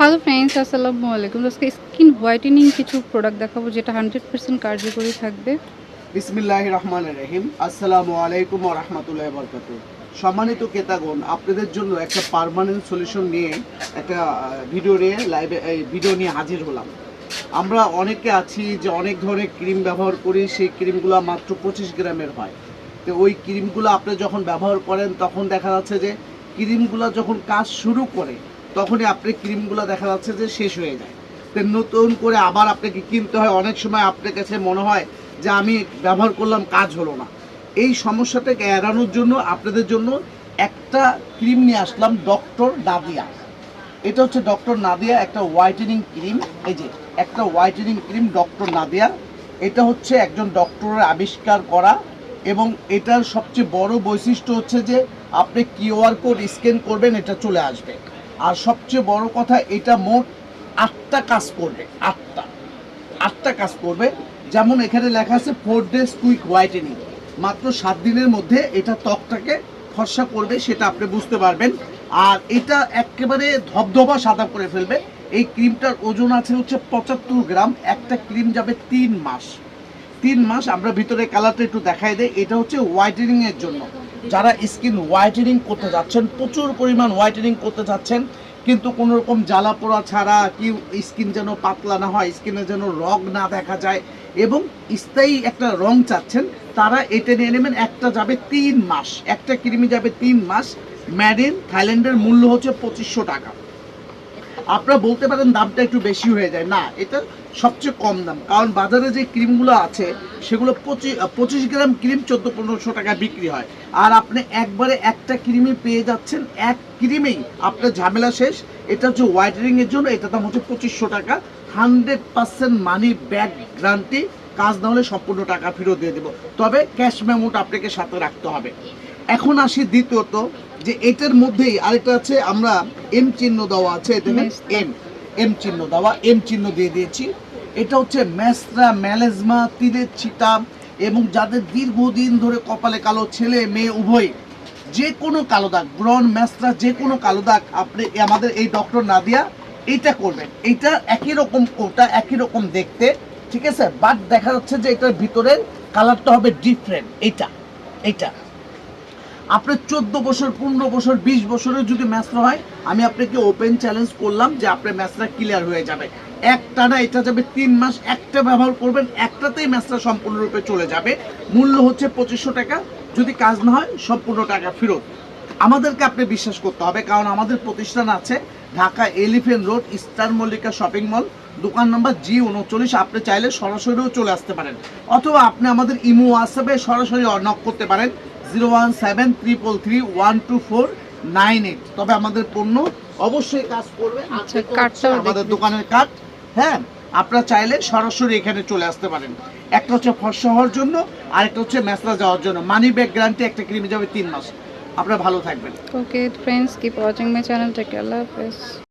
Hello friends আসসালামু আলাইকুম আজকে স্কিন হোয়াইটেনিং কিছু প্রোডাক্ট দেখাবো যেটা হান্ড্রেড পার্সেন্ট কার্যকরী থাকবে। বিসমিল্লাহ রহমান রহিম। আসসালামু আলাইকুম রহমতুল্লাহ বরকাত সম্মানিত কেতাগণ আপনাদের জন্য একটা পার্মানেন্ট সলিউশন নিয়ে একটা ভিডিও নিয়ে লাইভে এই ভিডিও নিয়ে হাজির হলাম। আমরা অনেকে আছি যে অনেক ধরনের ক্রিম ব্যবহার করি, সেই ক্রিমগুলো মাত্র পঁচিশ গ্রামের হয়। তো ওই ক্রিমগুলো আপনি যখন ব্যবহার করেন, তখন দেখা যাচ্ছে যে ক্রিমগুলো যখন কাজ শুরু করে তখনই আপনি ক্রিমগুলো দেখা যাচ্ছে যে শেষ হয়ে যায়। তো নতুন করে আবার আপনাকে কিনতে হয়। অনেক সময় আপনার কাছে মনে হয় যে আমি ব্যবহার করলাম, কাজ হলো না। এই সমস্যাটাকে এড়ানোর জন্য আপনাদের জন্য একটা ক্রিম নিয়ে আসলাম, ডক্টর নাদিয়া। এটা হচ্ছে ডক্টর নাদিয়া, একটা হোয়াইটেনিং ক্রিম। এই যে, একটা হোয়াইটেনিং ক্রিম ডক্টর নাদিয়া। এটা হচ্ছে একজন ডক্টরের আবিষ্কার করা এবং এটার সবচেয়ে বড় বৈশিষ্ট্য হচ্ছে যে আপনি কিউআর কোড স্ক্যান করবেন, এটা চলে আসবে। আর সবচেয়ে বড় কথা, এটা মোট আটটা কাজ করবে, আটটা। আটটা কাজ করবে। যেমন এখানে লেখা আছে ফোর ডেজ কুইক হোয়াইটেনিং মাত্র সাত দিনের মধ্যে এটা ত্বকটাকে ফর্সা করবে, সেটা আপনি বুঝতে পারবেন। আর এটা একেবারে ধবধবা সাদা করে ফেলবে। এই ক্রিমটার ওজন আছে হচ্ছে পঁচাত্তর গ্রাম। একটা ক্রিম যাবে তিন মাস। তিন মাস আমরা ভিতরে কালারটা একটু দেখাই দেয় এটা হচ্ছে হোয়াইটেনিং এর জন্য। যারা স্কিন হোয়াইটেনিং করতে যাচ্ছেন, প্রচুর পরিমাণ হোয়াইটেনিং করতে যাচ্ছেন, কিন্তু কোনো রকম জ্বালা পোড়া ছাড়া কি স্কিন যেন পাতলা না হয় স্কিনে যেন রগ না দেখা যায় এবং স্থায়ী একটা রং চাচ্ছেন, তারা এটা নিয়ে নেবেন, একটা যাবে তিন মাস। একটা ক্রিমি যাবে তিন মাস। ম্যাড ইন থাইল্যান্ডের মূল্য হচ্ছে পঁচিশশো টাকা। আপনারা বলতে পারেন দামটা একটু বেশি হয়ে যায়। না, এটা সবচেয়ে কম দাম। কারণ বাজারে যে ক্রিমগুলো আছে, সেগুলো পঁচিশ পঁচিশ গ্রাম ক্রিম চোদ্দ পনেরোশো টাকা বিক্রি হয়। আর আপনি একবারে একটা ক্রিমে পেয়ে যাচ্ছেন, এক ক্রিমেই। আপনার ঝামেলা শেষ। এটা হচ্ছে হোয়াইটেনিংয়ের জন্য, এটা দাম হচ্ছে পঁচিশশো টাকা। Hundred percent money back guarantee কাজ না হলে সম্পূর্ণ টাকা ফেরত দিয়ে দেবো। তবে ক্যাশ মেমোটা আপনাকে সাথে রাখতে হবে। এখন আসি দ্বিতীয়ত যে এটার মধ্যেই আরেকটা আছে আমরা এম চিহ্ন দেওয়া আছে দেখেন এম এম চিহ্ন দেওয়া এম চিহ্ন দিয়ে দিয়েছি। এটা হচ্ছে ম্যাসরা ম্যালেজমা তিলের ছিটা এবং যাদের দীর্ঘদিন ধরে কপালে কালো ছেলে মেয়ে উভয় যে কোনো কালো দাগ ব্রন ম্যাসরা যে কোনো কালো দাগ আপনি আমাদের এই ডক্টর নাদিয়া এইটা করবেন। এইটা একই রকম ওটা একই রকম দেখতে ঠিক আছে? বাট দেখা যাচ্ছে যে এটার ভিতরের কালারটা হবে ডিফারেন্ট এইটা এইটা। আপনার চোদ্দ বছর, পনেরো বছর, বিশ বছরের যদি ম্যাচটা হয়, আমি আপনাকে ওপেন চ্যালেঞ্জ করলাম যে আপনার ম্যাচটা ক্লিয়ার হয়ে যাবে। একটা না, এটা যাবে তিন মাস, একটা ব্যবহার করবেন, একটাতেই ম্যাচটা সম্পূর্ণরূপে চলে যাবে। মূল্য হচ্ছে পঁচিশশো টাকা। যদি কাজ না হয়, সম্পূর্ণ টাকা ফেরত। আমাদেরকে আপনি বিশ্বাস করতে হবে, কারণ আমাদের প্রতিষ্ঠান আছে Dhaka Elephant Road Star Mallika shopping mall দোকান নাম্বার জি উনচল্লিশ। আপনি চাইলে সরাসরিও চলে আসতে পারেন। অথবা আপনি আমাদের ইমো হোয়াটসঅ্যাপে সরাসরি নক করতে পারেন। Zero one seven triple three one two four nine eight. তবে আমাদের পণ্য অবশ্যই কাজ করবে। আচ্ছা, আমাদের দোকানের কার্ড। হ্যাঁ আপনারা চাইলে সরাসরি এখানে চলে আসতে পারেন। একটা হচ্ছে ফর্সা হওয়ার জন্য আর একটা হচ্ছে ম্যাসলা যাওয়ার জন্য। মানি ব্যাগ গ্যারান্টি একটা ক্রিমে যাবে তিন মাস। আপনারা ভালো থাকবেন। Okay friends keep watching my channel take আল্লাহ হাফেজ।